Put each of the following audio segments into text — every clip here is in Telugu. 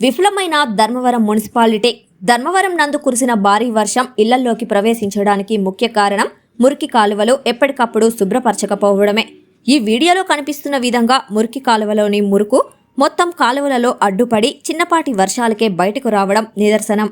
విఫలమైన ధర్మవరం మున్సిపాలిటీ. ధర్మవరం నందు కురిసిన భారీ వర్షం ఇళ్ళల్లోకి ప్రవేశించడానికి ముఖ్య కారణం మురికి కాలువలు ఎప్పటికప్పుడు శుభ్రపరచకపోవడమే. ఈ వీడియోలో కనిపిస్తున్న విధంగా మురికి కాలువలోని మురుకు మొత్తం కాలువలలో అడ్డుపడి చిన్నపాటి వర్షాలకే బయటకు రావడం నిదర్శనం.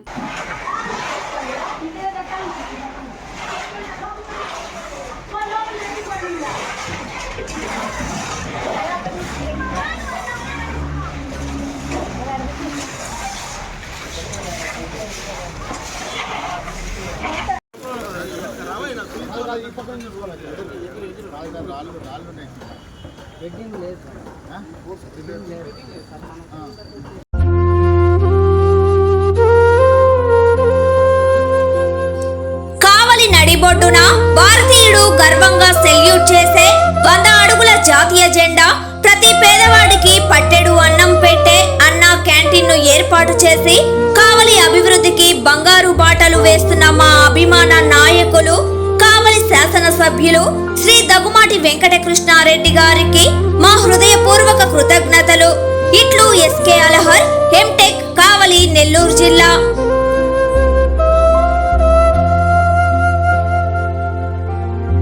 కావలి నడిబొడ్డున భారతీయుడు గర్వంగా సెల్యూట్ చేసే వంద అడుగుల జాతీయ జెండా ప్రతి పేదవాడికి పట్టెడు అన్నం పెట్టే అన్న క్యాంటీన్ను ఏర్పాటు చేసి కావలి అభివృద్ధికి బంగారు బాటలు వేస్తున్న మా అభిమాన నాయకులు శాసన సభ్యులు శ్రీ దగ్గుమాటి వెంకట కృష్ణారెడ్డి గారికి మా హృదయపూర్వక కృతజ్ఞతలు. ఇట్లు ఎస్కే అలహర్ ఎంటెక్ కావలి నెల్లూరు జిల్లా.